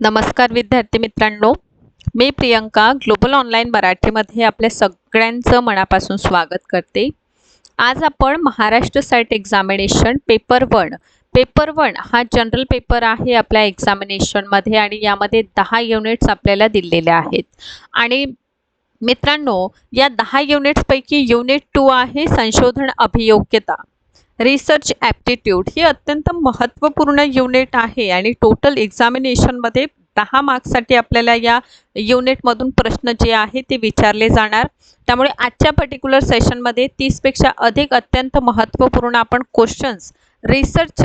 नमस्कार विद्यार्थी मित्रांनो. मी प्रियंका ग्लोबल ऑनलाईन मराठीमध्ये आपल्या सगळ्यांचं मनापासून स्वागत करते. आज आपण Maharashtra SET examination paper one paper one हा जनरल पेपर आहे आपल्या एक्झामिनेशनमध्ये आणि यामध्ये दहा युनिट्स आपल्याला दिलेले आहेत. आणि मित्रांनो या दहा युनिट्सपैकी युनिट टू आहे संशोधन अभियोग्यता. रिसर्च ॲप्टिट्यूड ही अत्यंत महत्त्वपूर्ण युनिट आहे आणि टोटल एक्झामिनेशनमध्ये दहा मार्क्ससाठी आपल्याला या युनिटमधून प्रश्न जे आहे ते विचारले जाणार. त्यामुळे आजच्या पर्टिक्युलर सेशनमध्ये तीसपेक्षा अधिक अत्यंत महत्त्वपूर्ण आपण क्वेश्चन्स रिसर्च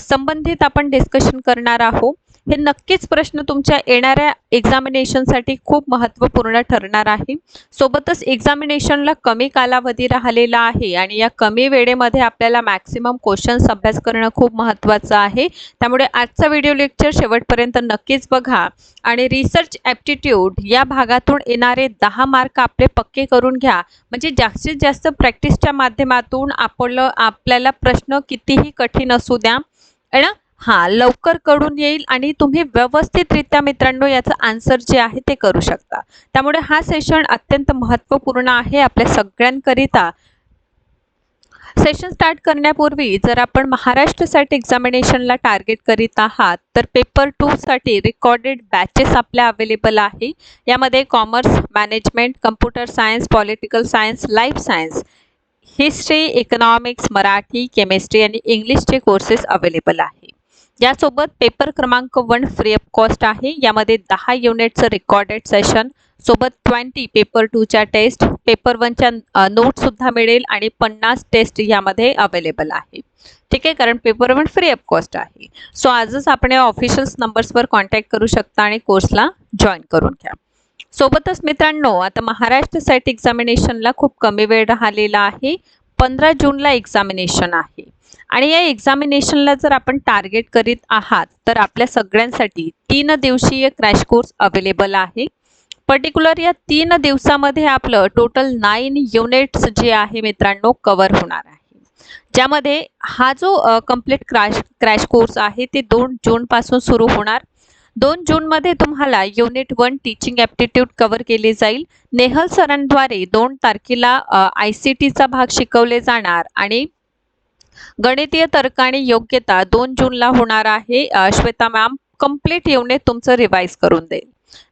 संबंधित आपण डिस्कशन करणार आहोत. हे नक्कीच प्रश्न तुमच्या येणाऱ्या एक्झामिनेशनसाठी खूप महत्त्वपूर्ण ठरणार आहे. सोबतच एक्झामिनेशनला कमी कालावधी राहिलेला आहे आणि या कमी वेळेमध्ये आपल्याला मॅक्सिमम क्वेश्चन्स अभ्यास करणं खूप महत्त्वाचं आहे. त्यामुळे आजचा व्हिडिओ लेक्चर शेवटपर्यंत नक्कीच बघा आणि रिसर्च ॲप्टिट्यूड या भागातून येणारे दहा मार्क आपले पक्के करून घ्या. म्हणजे जास्तीत जास्त प्रॅक्टिसच्या माध्यमातून आपलं आपल्याला प्रश्न कितीही कठीण असू द्या ना? हां लवकर कळून येईल आणि तुम्ही व्यवस्थितरित्या मित्रांनो याचं आन्सर जे आहे ते करू शकता. त्यामुळे हा सेशन अत्यंत महत्त्वपूर्ण आहे आपल्या सगळ्यांकरिता. सेशन स्टार्ट करण्यापूर्वी जर आपण महाराष्ट्रसाठी एक्झामिनेशनला टार्गेट करीत आहात तर पेपर टूसाठी रेकॉर्डेड बॅचेस आपल्या अवेलेबल आहे. यामध्ये commerce management computer science political science life science history economics Marathi chemistry आणि इंग्लिशचे कोर्सेस अवेलेबल आहे. यासोबत पेपर क्रमांक वन फ्री ऑफ कॉस्ट आहे. यामध्ये दहा युनिटचं रेकॉर्डेड सेशन सोबत ट्वेंटी पेपर टूच्या टेस्ट पेपर वनच्या नोटसुद्धा मिळेल आणि पन्नास टेस्ट यामध्ये अवेलेबल आहे. ठीक आहे? कारण paper one free of cost आहे. सो आजच आपण या ऑफिशियल्स नंबर्सवर कॉन्टॅक्ट करू शकता आणि कोर्सला जॉईन करून घ्या. सोबतच मित्रांनो आता महाराष्ट्र सेट एक्झामिनेशनला खूप कमी वेळ राहिलेला आहे. पंधरा जूनला एक्झामिनेशन आहे. आणि या एक्झामिनेशनला जर आपण टार्गेट करीत आहात तर आपल्या सगळ्यांसाठी तीन दिवसीय क्रॅश कोर्स अवेलेबल आहे. पर्टिक्युलर या तीन दिवसामध्ये आपलं टोटल नाईन युनिट्स जे आहे मित्रांनो कवर होणार आहे. ज्यामध्ये हा जो कंप्लीट क्रॅश क्रॅश कोर्स आहे ते दोन जूनपासून सुरू होणार. दोन जूनमध्ये तुम्हाला unit one teaching aptitude cover केली जाईल. नेहल सरांद्वारे दोन तारखेला आय सी टीचा भाग शिकवले जाणार आणि गणितीय तर्क आणि योग्यता दोन जूनला होणार आहे. श्वेता मॅम कंप्लीट युनिट तुमचं रिवाईज करून देईल.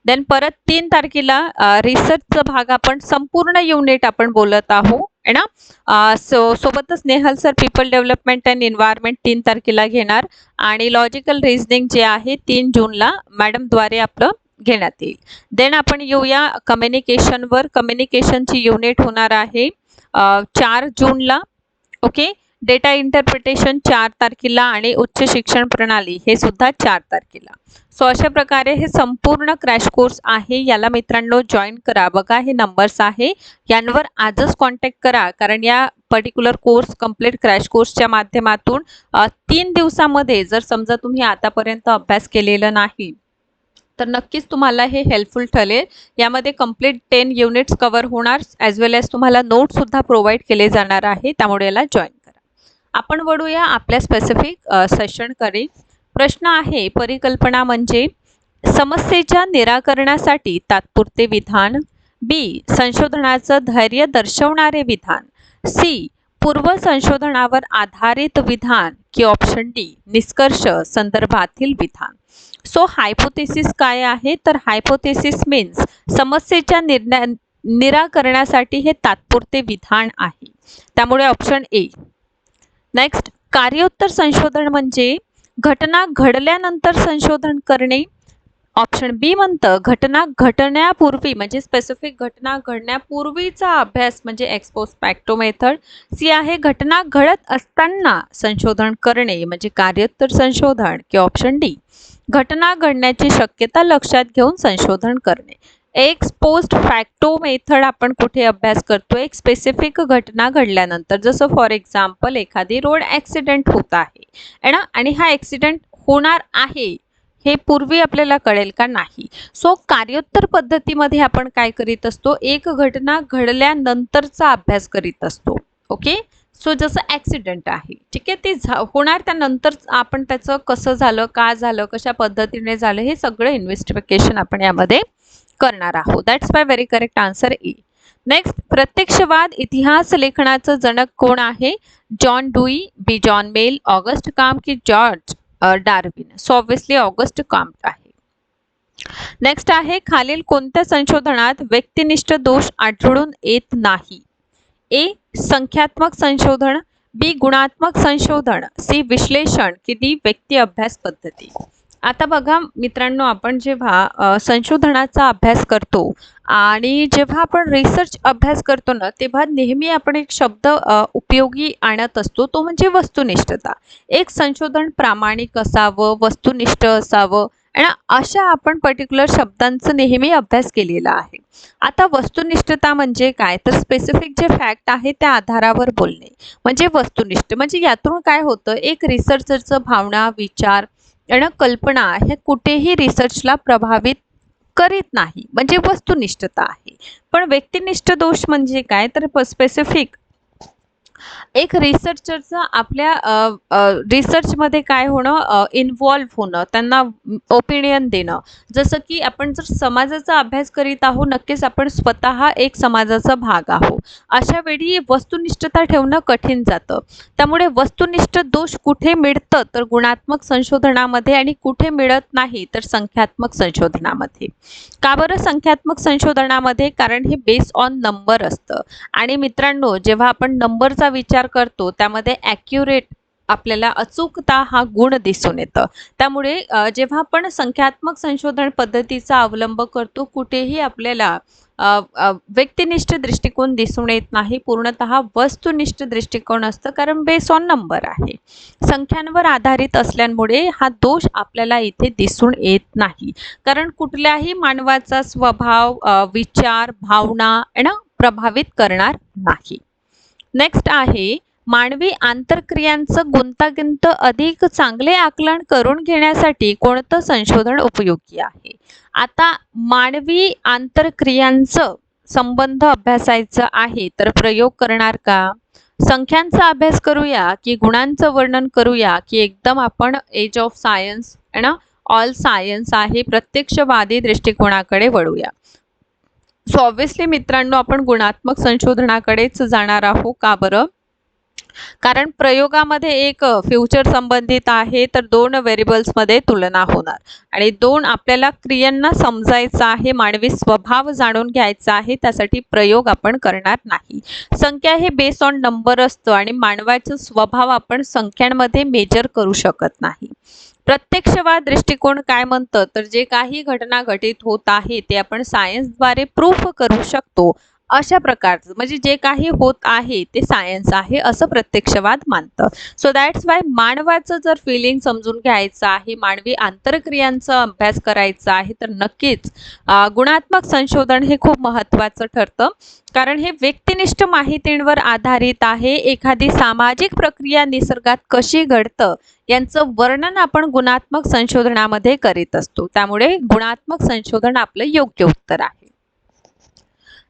देन परत तीन तारखेला रिसर्चचा भाग आपण संपूर्ण युनिट आपण बोलत आहोत. आहे ना? सो सोबतच Nehal sir people development and environment तीन तारखेला घेणार. आणि लॉजिकल रिझनिंग जे आहे तीन जूनला मॅडमद्वारे आपलं घेण्यात येईल. देन आपण येऊया कम्युनिकेशनवर कम्युनिकेशनची युनिट होणार आहे चार जूनला. ओके डेटा इंटरप्रिटेशन चार तारखेला आणि उच्च शिक्षण प्रणाली हे सुद्धा चार तारखेला. सो अशा प्रकारे हे संपूर्ण क्रॅश कोर्स आहे. याला मित्रांनो जॉईन करा. बघा हे नंबर्स आहे. यांवर आजच कॉन्टॅक्ट करा. कारण या पर्टिक्युलर कोर्स कंप्लीट क्रॅश कोर्सच्या माध्यमातून तीन दिवसामध्ये जर समजा तुम्ही आतापर्यंत अभ्यास केलेला नाही तर नक्कीच तुम्हाला हे हेल्पफुल ठरेल. यामध्ये कंप्लीट टेन युनिट्स कवर होणार ॲज वेल एज तुम्हाला नोटसुद्धा प्रोव्हाइड केले जाणार आहे. त्यामुळे याला जॉईन आपण वळूया आपल्या स्पेसिफिक सेशनकडे प्रश्न आहे परिकल्पना म्हणजे समस्येच्या निराकरणासाठी तात्पुरते विधान. बी संशोधनाचं धैर्य दर्शवणारे विधान. सी पूर्व संशोधनावर आधारित विधान की ऑप्शन डी निष्कर्ष संदर्भातील विधान. सो हायपोथेसिस काय आहे? तर हायपोथेसिस मीन्स समस्येच्या निर्णय निराकरणासाठी हे तात्पुरते विधान आहे. त्यामुळे ऑप्शन ए नेक्स्ट कार्योत्तर संशोधन म्हणजे घटना घडल्यानंतर संशोधन करणे. ऑप्शन बी म्हणतं घटना घटण्यापूर्वी म्हणजे स्पेसिफिक घटना घडण्यापूर्वीचा अभ्यास म्हणजे एक्सपोज पॅक्टो मेथड सी आहे घटना घडत असताना संशोधन करणे म्हणजे कार्योत्तर संशोधन की ऑप्शन डी घटना घडण्याची शक्यता लक्षात घेऊन संशोधन करणे. एक्स पोस्ट फॅक्टो मेथड आपण कुठे अभ्यास करतो एक स्पेसिफिक घटना घडल्यानंतर. जसं फॉर एक्झाम्पल एखादी रोड ॲक्सिडेंट होत आहे. ना? आणि हा ॲक्सिडेंट होणार आहे हे पूर्वी आपल्याला कळेल का नाही? सो कार्योत्तर पद्धतीमध्ये आपण काय करीत असतो? एक घटना घडल्यानंतरचा अभ्यास करीत असतो. ओके सो जसं ॲक्सिडेंट आहे. ठीक आहे? ते झा होणार त्यानंतर आपण त्याचं कसं झालं का झालं कशा पद्धतीने झालं हे सगळं इन्व्हेस्टिगेशन आपण यामध्ये करणार आहोत. That's my very correct answer A next प्रत्यक्षवाद इतिहास लेखनाचं जनक कोण आहे? John Dewey B John Mill Auguste Comte की George Darwin so obviously Auguste Comte आहे. नेक्स्ट आहे खालील कोणत्या संशोधनात व्यक्तिनिष्ठ दोष आढळून येत नाही? ए संख्यात्मक संशोधन. बी गुणात्मक संशोधन. सी विश्लेषण. की डी व्यक्ती अभ्यास पद्धती. आता बघा मित्रांनो आपण जेव्हा संशोधनाचा अभ्यास करतो आणि जेव्हा आपण रिसर्च अभ्यास करतो ना तेव्हा नेहमी आपण एक शब्द उपयोगी आणत असतो. तो म्हणजे वस्तुनिष्ठता. एक संशोधन प्रामाणिक असावं वस्तुनिष्ठ असावं आणि अशा आपण पर्टिक्युलर शब्दांचं नेहमी अभ्यास केलेला आहे. आता वस्तुनिष्ठता म्हणजे काय? तर स्पेसिफिक जे फॅक्ट आहे त्या आधारावर बोलणे. म्हणजे वस्तुनिष्ठ. म्हणजे यातून काय होतं? एक रिसर्चरचं भावना विचार आणि कल्पना हे कुठेही रिसर्चला प्रभावित करीत नाही. म्हणजे वस्तुनिष्ठता आहे. पण व्यक्तिनिष्ठ दोष म्हणजे काय? तर स्पेसिफिक एक रिसर्चरचं आपल्या रिसर्चमध्ये काय होणं इन्व्हॉल्व्ह होणं त्यांना ओपिनियन देणं. जसं की आपण जर समाजाचा अभ्यास करीत आहोत नक्कीच आपण स्वतः एक समाजाचा भाग आहोत. अशा वेळी वस्तुनिष्ठता ठेवणं कठीण जातं. त्यामुळे वस्तुनिष्ठ दोष कुठे मिळतं तर गुणात्मक संशोधनामध्ये आणि कुठे मिळत नाही तर संख्यात्मक संशोधनामध्ये. का बरं संख्यात्मक संशोधनामध्ये? कारण हे बेस ऑन नंबर असतं. आणि मित्रांनो जेव्हा आपण नंबरचा विचार करतो त्यामध्ये ॲक्युरेट आपल्याला अचूकता हा गुण दिसून येतं. त्यामुळे जेव्हा आपण संख्यात्मक संशोधन पद्धतीचा अवलंब करतो कुठेही आपल्याला व्यक्तिनिष्ठ दृष्टिकोन दिसून येत नाही. पूर्णत वस्तुनिष्ठ दृष्टिकोन असतं कारण बेस ऑन नंबर आहे. संख्यांवर आधारित असल्यामुळे हा दोष आपल्याला इथे दिसून येत नाही. कारण कुठल्याही मानवाचा स्वभाव विचार भावना प्रभावित करणार नाही. नेक्स्ट आहे मानवी आंतरक्रियांचं गुंतागुंत अधिक चांगले आकलन करून घेण्यासाठी कोणतं संशोधन उपयोगी आहे? आता मानवी आंतरक्रियांचं संबंध अभ्यासायचं आहे तर प्रयोग करणार का? संख्यांचा अभ्यास करूया की गुणांचं वर्णन करूया की एकदम आपण एज ऑफ सायन्स ना? ऑल सायन्स आहे प्रत्यक्षवादी दृष्टिकोनाकडे वळूया. सो ऑब्विसली मित्रांनो आपण गुणात्मक संशोधनाकडेच जाणार आहोत. का बरं? कारण प्रयोगामध्ये एक फ्युचर संबंधित आहे तर दोन व्हेरिएबल्समध्ये तुलना होणार. आणि दोन आपल्याला क्रियांना समजायचं आहे मानवी स्वभाव जाणून घ्यायचा आहे त्यासाठी प्रयोग आपण करणार नाही. संख्या हे बेस ऑन नंबर असतं आणि मानवाचा स्वभाव आपण संख्यांमध्ये मेजर करू शकत नाही. प्रत्यक्षवाद दृष्टिकोन काय म्हणतं? तर जे काही घटना घटित होत आहे ते आपण सायन्सद्वारे प्रूफ करू शकतो. अशा प्रकारचं म्हणजे जे काही होत आहे ते सायन्स आहे असं प्रत्यक्षवाद मानतं. सो दॅट्स वाय मानवाचं जर फिलिंग समजून घ्यायचं आहे मानवी आंतरक्रियांचा अभ्यास करायचा आहे तर नक्कीच गुणात्मक संशोधन हे खूप महत्त्वाचं ठरतं. कारण हे व्यक्तिनिष्ठ माहितींवर आधारित आहे. एखादी सामाजिक प्रक्रिया निसर्गात कशी घडतं यांचं वर्णन आपण गुणात्मक संशोधनामध्ये करीत असतो. त्यामुळे गुणात्मक संशोधन आपलं योग्य उत्तर आहे.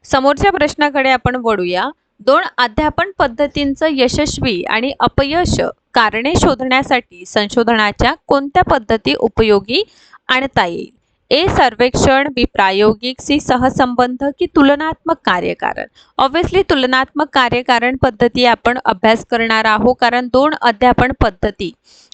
समोरच्या प्रश्नाकडे आपण वळूया. दोन अध्यापन पद्धतींचं यशस्वी आणि अपयश कारणे शोधण्यासाठी संशोधनाच्या कोणत्या पद्धती उपयोगी आणता येईल? ए सर्वेक्षण बी प्रायोगिक सी सहसंबंध की तुलनात्मक कार्यकारण? ऑब्व्हियसली तुलनात्मक कार्यकारण पद्धती आपण अभ्यास करणार आहोत कारण दोन अध्यापन पद्धती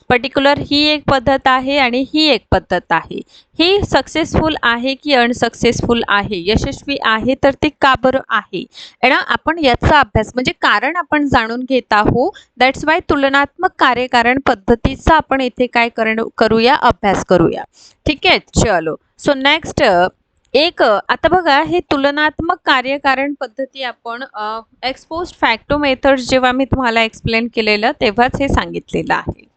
पर्टिक्युलर ही एक पद्धत आहे आणि ही एक पद्धत आहे. ही सक्सेसफुल आहे की अनसक्सेसफुल आहे? यशस्वी आहे तर ते का बरं आहे? ना आपण याचा अभ्यास म्हणजे कारण आपण जाणून घेत आहोत. दॅट्स वाय तुलनात्मक कार्यकारण पद्धतीचा आपण इथे काय करूया? अभ्यास करूया. ठीक आहे? चलो. सो नेक्स्ट एक आता बघा हे तुलनात्मक कार्यकारण पद्धती आपण एक्सपोज फॅक्टो मेथड्स जेव्हा मी तुम्हाला एक्सप्लेन केलेलं तेव्हाच हे सांगितलेलं आहे.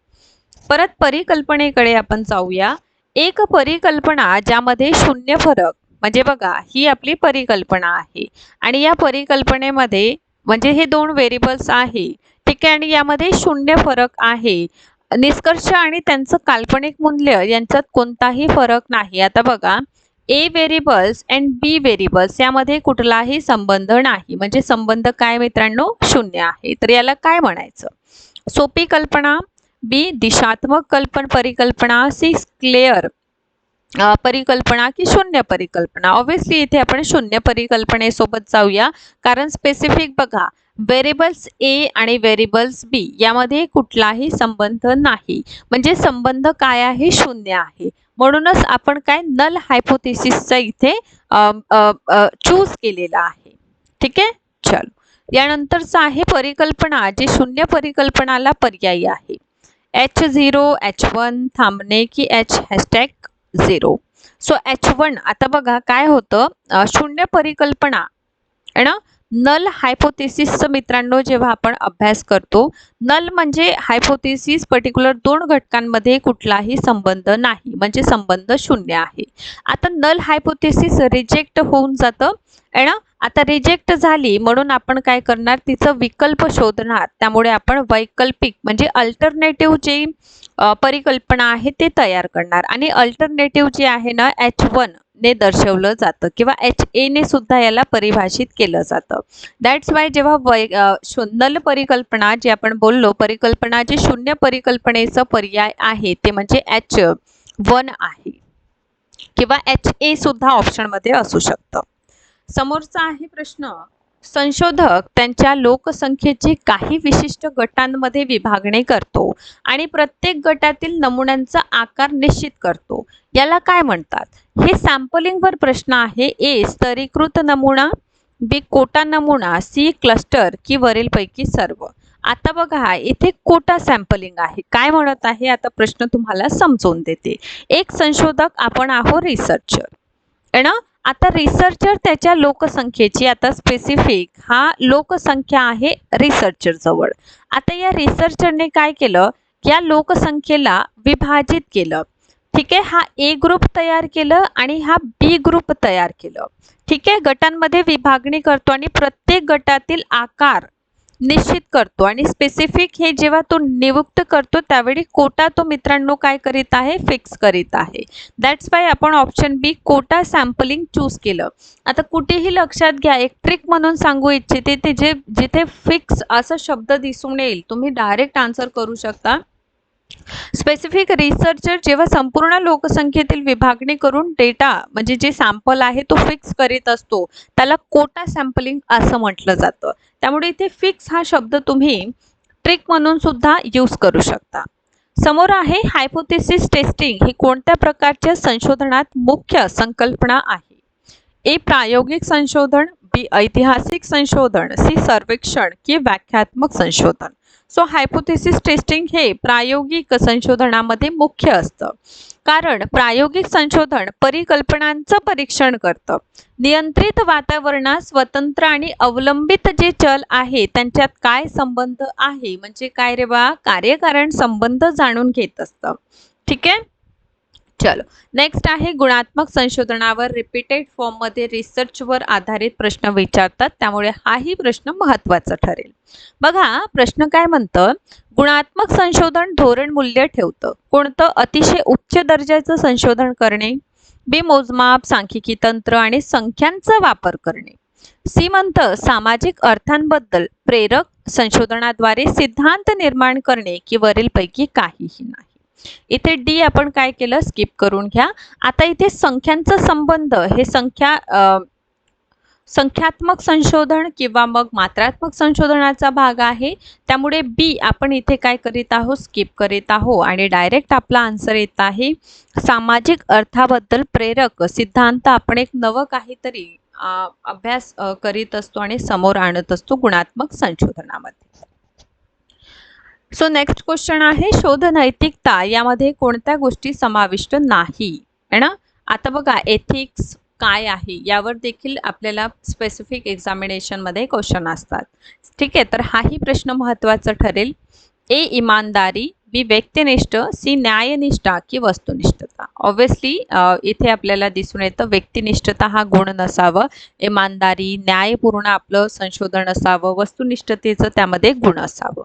परत परिकल्पनेकडे आपण जाऊया. एक परिकल्पना ज्यामध्ये शून्य फरक म्हणजे बघा ही आपली परिकल्पना आहे. आणि या परिकल्पनेमध्ये म्हणजे हे दोन व्हेरिएबल्स आहे. ठीक आहे आणि यामध्ये शून्य फरक आहे. निष्कर्ष आणि त्यांचं काल्पनिक मूल्य यांच्यात कोणताही फरक नाही. आता बघा A variables and B variables यामध्ये कुठलाही संबंध नाही. म्हणजे संबंध काय मित्रांनो? शून्य आहे. तर याला काय म्हणायचं? सोपी कल्पना बी दिशात्मक कल्पन परिकल्पना सी क्लिअर परिकल्पना की शून्य परिकल्पना. ऑब्विसली इथे आपण शून्य परिकल्पनेसोबत जाऊया. कारण स्पेसिफिक बघा व्हेरिएबल्स ए आणि व्हेरिएबल्स बी यामध्ये कुठलाही संबंध नाही. म्हणजे संबंध काय आहे? शून्य आहे. म्हणूनच आपण काय नल हायपोथेसिसचा इथे चूज केलेला आहे. ठीक आहे? चल. यानंतरचं आहे परिकल्पना जे शून्य परिकल्पनाला पर्यायी आहे. एच झिरो एच वन थांबणे की H hashtag zero so H one आता बघा काय होतं? शून्य परिकल्पना आहे ना? नल हायपोथेसिसचं मित्रांनो जेव्हा आपण अभ्यास करतो नल म्हणजे हायपोथेसिस पर्टिक्युलर दोन घटकांमध्ये कुठलाही संबंध नाही. म्हणजे संबंध शून्य आहे. आता नल हायपोथेसिस रिजेक्ट होऊन जातं आहे ना? आता रिजेक्ट झाली म्हणून आपण काय करणार? तिचं विकल्प शोधणार. त्यामुळे आपण वैकल्पिक म्हणजे अल्टरनेटिव्ह जे परिकल्पना आहे ते तयार करणार. आणि अल्टरनेटिव्ह जे आहे ना एच वन ने दर्शवलं जातं किंवा एच एने सुद्धा याला परिभाषित केलं जातं. दॅट्स वाय जेव्हा वै नल परिकल्पना जे आपण बोललो परिकल्पना जे शून्य परिकल्पनेचं पर्याय आहे ते म्हणजे एच वन आहे. किंवा एच ए सुद्धा ऑप्शनमध्ये असू शकतं. समोरचा आहे प्रश्न संशोधक त्यांच्या लोकसंख्येची काही विशिष्ट गटांमध्ये विभागणी करतो आणि प्रत्येक गटातील नमुन्यांचा आकार निश्चित करतो. याला काय म्हणतात? हे सॅम्पलिंगवर प्रश्न आहे. ए स्तरीकृत नमुना बी कोटा नमुना सी क्लस्टर की वरीलपैकी सर्व. आता बघा इथे कोटा सॅम्पलिंग आहे. काय म्हणत आहे? आता प्रश्न तुम्हाला समजून देते. एक संशोधक आपण आहो रिसर्चर. ना आता रिसर्चर त्याच्या लोकसंख्येची आता स्पेसिफिक हा लोकसंख्या आहे रिसर्चरजवळ आता या रिसर्चरने काय केलं? या लोकसंख्येला विभाजित केलं. ठीक आहे? हा ए ग्रुप तयार केलं आणि हा बी ग्रुप तयार केलं. ठीक आहे? गटांमध्ये विभागणी करतो आणि प्रत्येक गटातील आकार निश्चित करतो. आणि स्पेसिफिक हे जेव्हा तो नियुक्त करतो त्यावेळी कोटा तो मित्रांनो काय करीत आहे? फिक्स करीत आहे. दॅट्स वाय आपण option B quota sampling choose केलं. आता कुठेही लक्षात घ्या एक ट्रिक म्हणून सांगू इच्छिते ते जे जिथे फिक्स असा शब्द दिसून येईल तुम्ही डायरेक्ट आन्सर करू शकता. स्पेसिफिक रिसर्चर जेव्हा संपूर्ण लोकसंख्येतील विभागणी करून डेटा म्हणजे जे सॅम्पल आहे तो फिक्स करीत असतो त्याला कोटा सॅम्पलिंग असं म्हटलं जातं. त्यामुळे इथे फिक्स हा शब्द तुम्ही ट्रिक म्हणून सुद्धा यूज करू शकता. समोर आहे हायपोथेसिस टेस्टिंग ही कोणत्या प्रकारच्या संशोधनात मुख्य संकल्पना आहे? ए प्रायोगिक संशोधन बी ऐतिहासिक संशोधन सी सर्वेक्षण की व्याख्यात्मक संशोधन. सो हायपोथेसिस टेस्टिंग हे प्रायोगिक संशोधनामध्ये मुख्य असतं. कारण प्रायोगिक संशोधन परिकल्पनांचं परीक्षण करतं. नियंत्रित वातावरणात स्वतंत्र आणि अवलंबित जे चल आहे त्यांच्यात काय संबंध आहे? म्हणजे काय रे बा? कार्यकारण संबंध जाणून घेत असतं. ठीक आहे? चलो. नेक्स्ट आहे गुणात्मक संशोधनावर रिपीटेड फॉर्ममध्ये रिसर्चवर आधारित प्रश्न विचारतात. त्यामुळे हाही प्रश्न महत्त्वाचा ठरेल. बघा प्रश्न काय म्हणतं? गुणात्मक संशोधन धोरण मूल्य ठेवतं. कोणतं? अतिशय उच्च दर्जाचं संशोधन करणे. बी मोजमाप सांख्यिकी तंत्र आणि संख्यांचा वापर करणे. सी म्हणतं सामाजिक अर्थांबद्दल प्रेरक संशोधनाद्वारे सिद्धांत निर्माण करणे की वरीलपैकी काहीही नाही. इथे डी आपण काय केलं? स्किप करून घ्या. आता इथे संख्यांचा संबंध हे संख्या संख्यात्मक संशोधन किंवा मग मात्रात्मक संशोधनाचा भाग आहे. त्यामुळे बी आपण इथे काय करीत आहोत? स्किप करीत आहोत आणि डायरेक्ट आपला आन्सर येत आहे. सामाजिक अर्थाबद्दल प्रेरक सिद्धांत आपण एक नवं काहीतरी अभ्यास करीत असतो आणि समोर आणत असतो गुणात्मक संशोधनामध्ये. सो नेक्स्ट क्वेश्चन आहे शोध नैतिकता यामध्ये कोणत्या गोष्टी समाविष्ट नाही? आहे ना? आता बघा एथिक्स काय आहे यावर देखील आपल्याला स्पेसिफिक एक्झामिनेशनमध्ये क्वेश्चन असतात. ठीक आहे तर हाही प्रश्न महत्त्वाचा ठरेल. ए इमानदारी बी व्यक्तिनिष्ठ सी न्यायनिष्ठा की वस्तुनिष्ठता. ऑब्व्हियसली इथे आपल्याला दिसून येतं व्यक्तिनिष्ठता हा गुण नसावं इमानदारी न्यायपूर्ण आपलं संशोधन असावं वस्तुनिष्ठतेचं त्यामध्ये गुण असावं.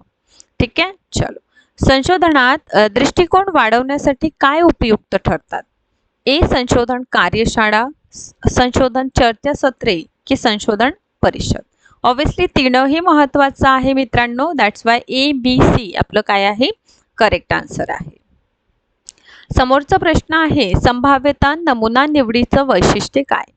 ठीक आहे? चलो. संशोधनात दृष्टिकोन वाढवण्यासाठी काय उपयुक्त ठरतात? ए संशोधन कार्यशाळा संशोधन संशोधन चर्चासत्रे की संशोधन परिषद? ऑब्विसली तीनही महत्वाचं आहे मित्रांनो. That's why A B C आपलं काय आहे? करेक्ट आन्सर आहे. समोरचा प्रश्न आहे संभाव्यता नमुना निवडीचं वैशिष्ट्य काय?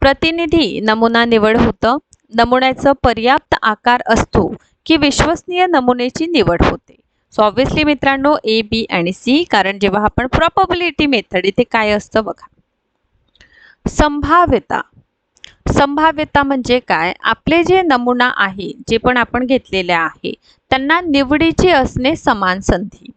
प्रतिनिधी नमुना निवड होतं. नमुन्याचं पर्याप्त आकार असतो. की विश्वसनीय नमुन्याची निवड होते. सो ऑब्व्हियसली मित्रांनो ए बी आणि सी कारण जेव्हा आपण प्रॉपबिलिटी मेथड इथे काय असतं बघा. संभाव्यता. संभाव्यता म्हणजे काय? आपले जे नमुना आहे जे पण आपण घेतलेले आहे त्यांना निवडीची असणे समान संधी.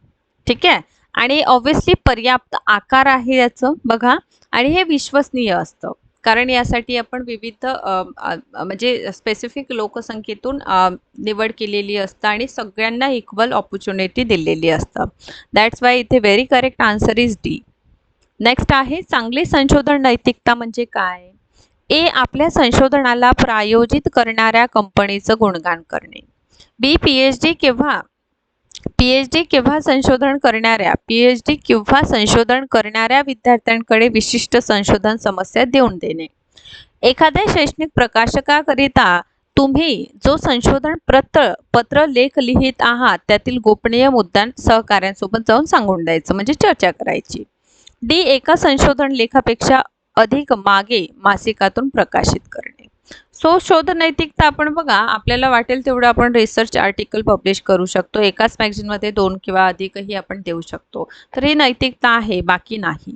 ठीक आहे? आणि ऑब्व्हियसली पर्याप्त आकार आहे याचं बघा. आणि हे विश्वसनीय असतं. कारण यासाठी आपण विविध म्हणजे स्पेसिफिक लोकसंख्येतून निवड केलेली असतं आणि सगळ्यांना इक्वल ऑपॉर्च्युनिटी दिलेली असतं. दॅट्स वाय इथे very correct answer is D next आहे चांगली संशोधन नैतिकता म्हणजे काय? ए आपल्या संशोधनाला प्रायोजित करणाऱ्या कंपनीचं गुणगान करणे. बी पी एच डी किंवा पी एच डी किंवा संशोधन करणाऱ्या पी एच डी किंवा संशोधन करणाऱ्या विद्यार्थ्यांकडे विशिष्ट संशोधन समस्या देऊन देणे. एखाद्या शैक्षणिक प्रकाशकाकरिता तुम्ही जो संशोधन पत्र पत्र लेख लिहित आहात त्यातील गोपनीय मुद्दा सहकाऱ्यांसोबत जाऊन सांगून द्यायचं म्हणजे चर्चा करायची. डी एका संशोधन लेखापेक्षा अधिक मागे मासिकातून प्रकाशित करणे. सो शोध नैतिकता आपण बघा आपल्याला वाटेल तेवढं आपण रिसर्च आर्टिकल पब्लिश करू शकतो. एकाच मॅगझिनमध्ये दोन किंवा अधिकही आपण देऊ शकतो. तर ही नैतिकता आहे बाकी नाही.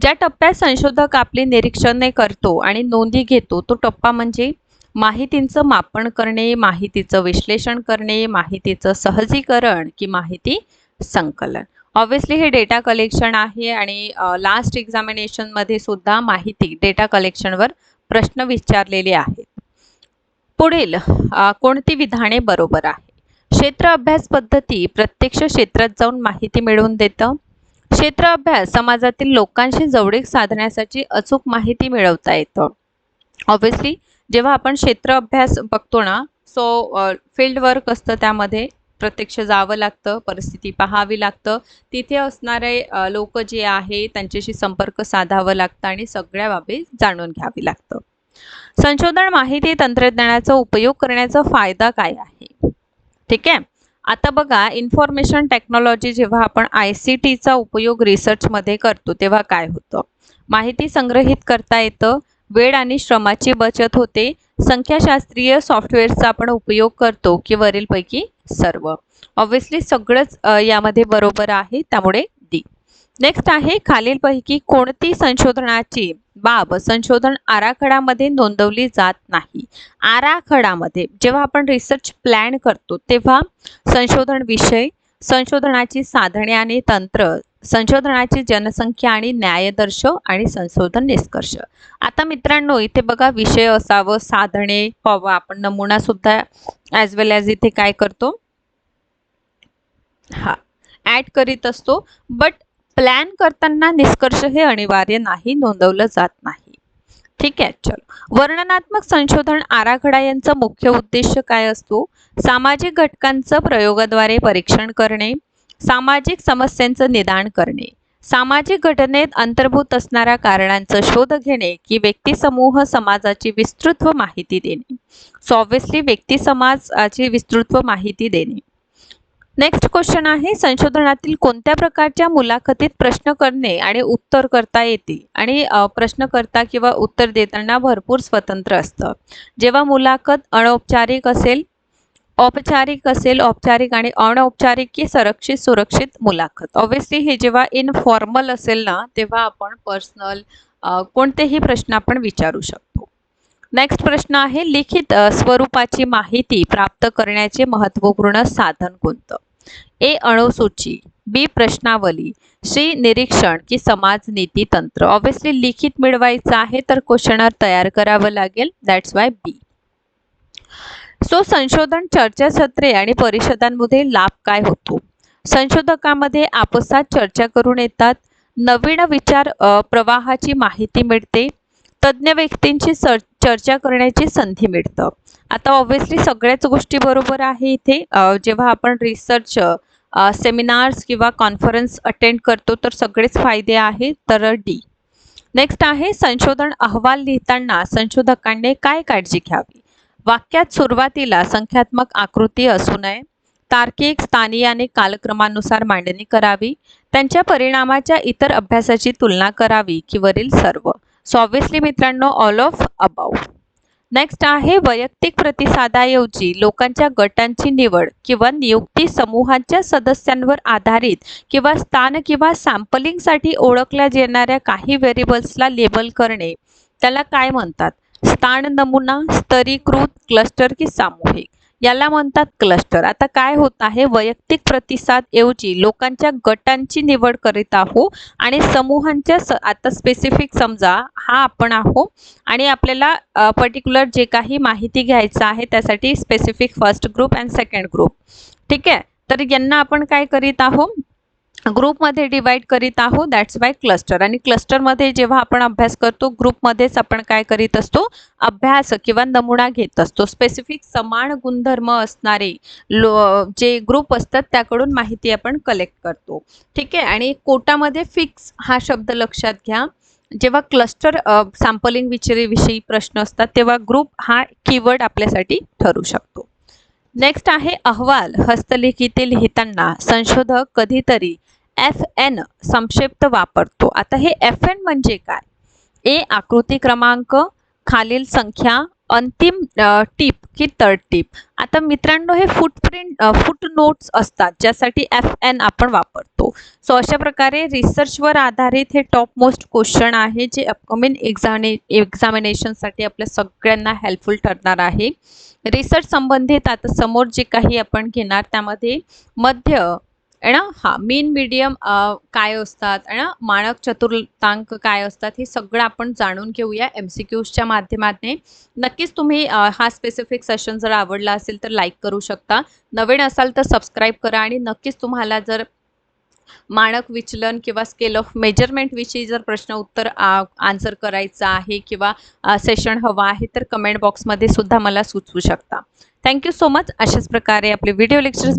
ज्या टप्प्यात संशोधक आपली निरीक्षणे करतो आणि नोंदी घेतो तो टप्पा म्हणजे माहितींचं मापन करणे माहितीचं विश्लेषण करणे माहितीचं सहजीकरण की माहिती संकलन. ऑब्व्हियसली हे डेटा कलेक्शन आहे आणि लास्ट एक्झामिनेशनमध्ये सुद्धा माहिती डेटा कलेक्शनवर प्रश्न विचारलेले आहेत. पुढील कोणती विधाने बरोबर आहे? क्षेत्र अभ्यास पद्धती प्रत्यक्ष क्षेत्रात जाऊन माहिती मिळवून देतं. क्षेत्र अभ्यास समाजातील लोकांशी जवळीक साधण्यासाठी अचूक माहिती मिळवता येतं. ऑब्व्हियसली जेव्हा आपण क्षेत्र अभ्यास बघतो ना सो फील्ड वर्क असतं त्यामध्ये. प्रत्यक्ष जावं लागतं परिस्थिती पाहावी लागतं. तिथे असणारे लोक जे आहे त्यांच्याशी संपर्क साधावं लागतं आणि सगळ्या बाबी जाणून घ्यावी लागतं. संशोधन माहिती तंत्रज्ञानाचा उपयोग करण्याचा फायदा काय आहे? ठीक आहे? आता बघा इन्फॉर्मेशन टेक्नॉलॉजी जेव्हा आपण आय सी टीचा उपयोग रिसर्चमध्ये करतो तेव्हा काय होतं? माहिती संग्रहित करता येतं वेळ आणि श्रमाची बचत होते संख्याशास्त्रीय सॉफ्टवेअरचा आपण उपयोग करतो की वरीलपैकी सर्व. ऑब्व्हियसली सगळंच यामध्ये बरोबर आहे त्यामुळे डी. नेक्स्ट आहे खालीलपैकी कोणती संशोधनाची बाब संशोधन आराखड्यामध्ये नोंदवली जात नाही. आराखड्यामध्ये जेव्हा आपण रिसर्च प्लॅन करतो तेव्हा संशोधन विषय संशोधनाची साधने आणि तंत्र संशोधनाची जनसंख्या आणि न्यायदर्श आणि संशोधन निष्कर्ष. आता मित्रांनो इथे बघा विषय असावं साधने व्हावं आपण नमुना सुद्धा ॲज वेल ॲज इथे काय करतो? हा ॲड करीत असतो. बट प्लॅन करताना निष्कर्ष हे अनिवार्य नाही नोंदवलं जात नाही. ठीक आहे चलो. वर्णनात्मक संशोधन आराखडा यांचा मुख्य उद्देश काय असतो? सामाजिक घटकांचं प्रयोगाद्वारे परीक्षण करणे सामाजिक समस्यांचं निदान करणे सामाजिक घटनेत अंतर्भूत असणाऱ्या कारणांचा शोध घेणे की व्यक्ती समूह समाजाची विस्तृत माहिती देणे. सो ऑब्व्हियसली व्यक्ती समाजाची विस्तृत माहिती देणे. नेक्स्ट क्वेश्चन आहे संशोधनातील कोणत्या प्रकारच्या मुलाखतीत प्रश्न करणे आणि उत्तर करता येते? आणि प्रश्न करता किंवा उत्तर देताना भरपूर स्वतंत्र असतं. जेव्हा मुलाखत अनौपचारिक असेल औपचारिक असेल औपचारिक आणि अनौपचारिक की संरक्षित सुरक्षित मुलाखत. ऑब्व्हियसली हे जेव्हा इनफॉर्मल असेल ना तेव्हा आपण पर्सनल कोणतेही प्रश्न आपण विचारू शकतो. नेक्स्ट प्रश्न आहे लिखित स्वरूपाची माहिती प्राप्त करण्याचे महत्त्वपूर्ण साधन कोणतं? ए अणुसूची बी प्रश्नावली सी निरीक्षण की समाज नीती तंत्र. ऑब्व्हियसली लिखित मिळवायचं आहे तर क्वेश्चनर तयार करावं लागेल. दॅट्स वाय बी सो संशोधन चर्चासत्रे आणि परिषदांमध्ये लाभ काय होतो? संशोधकामध्ये आपसात चर्चा करून येतात. नवीन विचार प्रवाहाची माहिती मिळते. तज्ज्ञ व्यक्तींची सर चर्चा करण्याची संधी मिळतं. आता ऑब्व्हियसली सगळ्याच गोष्टी बरोबर आहे इथे. जेव्हा आपण रिसर्च सेमिनार्स किंवा कॉन्फरन्स अटेंड करतो तर सगळेच फायदे आहेत तर डी नेक्स्ट आहे संशोधन अहवाल लिहिताना संशोधकांनी काय काळजी घ्यावी? वाक्यात सुरुवातीला संख्यात्मक आकृती असू नये. तार्किक स्थानीय आणि कालक्रमानुसार मांडणी करावी. त्यांच्या परिणामाच्या इतर अभ्यासाची तुलना करावी की वरील सर्व. सो ऑब्विसली मित्रांनो ऑल ऑफ अबाव नेक्स्ट आहे वैयक्तिक प्रतिसादाऐवजी लोकांच्या गटांची निवड किंवा नियुक्ती समूहाच्या सदस्यांवर आधारित किंवा स्थान किंवा सॅम्पलिंगसाठी ओळखल्या जाणाऱ्या काही व्हेरिएबल्सला लेबल करणे. त्याला काय म्हणतात? स्थान नमुना स्तरीकृत क्लस्टर की सामूहिक. याला म्हणतात क्लस्टर आता काय होत आहे? वैयक्तिक प्रतिसाद ऐवजी लोकांच्या गटांची निवड करीत आहो आणि समूहांच्या स आता स्पेसिफिक समजा हा आपण आहो आणि आपल्याला पर्टिक्युलर जे काही माहिती घ्यायचं आहे त्यासाठी specific first group and second group ठीक आहे? तर यांना आपण काय करीत आहोत ग्रुपमध्ये डिवाईड करीत आहोत. दॅट्स बाय क्लस्टर आणि क्लस्टरमध्ये जेव्हा आपण अभ्यास करतो ग्रुपमध्येच आपण काय करीत असतो? अभ्यास किंवा नमुना घेत असतो. स्पेसिफिक समान गुणधर्म असणारे लो जे ग्रुप असतात त्याकडून माहिती आपण कलेक्ट करतो. ठीक आहे? आणि कोटामध्ये फिक्स हा शब्द लक्षात घ्या. जेव्हा क्लस्टर सॅम्पलिंग विषयी प्रश्न असतात तेव्हा ग्रुप हा कीवर्ड आपल्यासाठी ठरू शकतो. नेक्स्ट आहे अहवाल. हस्तलिखिते लिहिताना संशोधक कधीतरी एफ एन संक्षिप्त वापरतो. आता हे एफ एन म्हणजे काय? ए आकृती क्रमांक खालील संख्या अंतिम टीप की तर्ड टीप. आता मित्रांनो हे फुटप्रिंट फुट नोट्स असतात ज्यासाठी एफ एन आपण वापरतो. सो अशा प्रकारे रिसर्चवर आधारित हे टॉप मोस्ट क्वेश्चन आहे जे अपकमिंग एक्झामिने एक्झामिनेशनसाठी आपल्या सगळ्यांना हेल्पफुल ठरणार आहे. रिसर्च संबंधित आता समोर जे काही आपण घेणार त्यामध्ये मध्य आहे ना हा मेन मीडियम काय असतात? आहे ना मानक चतुर्थांक काय असतात? हे सगळं आपण जाणून घेऊया एम सी क्यूजच्या माध्यमातून. नक्कीच तुम्ही हा स्पेसिफिक सेशन जर आवडला असेल तर लाईक करू शकता. नवीन असाल तर सबस्क्राईब करा आणि नक्कीच तुम्हाला जर मानक विचलन किंवा स्केल ऑफ मेजरमेंटविषयी जर प्रश्न उत्तर आन्सर करायचा आहे किंवा सेशन हवा आहे तर कमेंट बॉक्समध्ये सुद्धा मला सुचवू शकता. थँक्यू सो मच अशाच प्रकारे आपले व्हिडिओ लेक्चर्स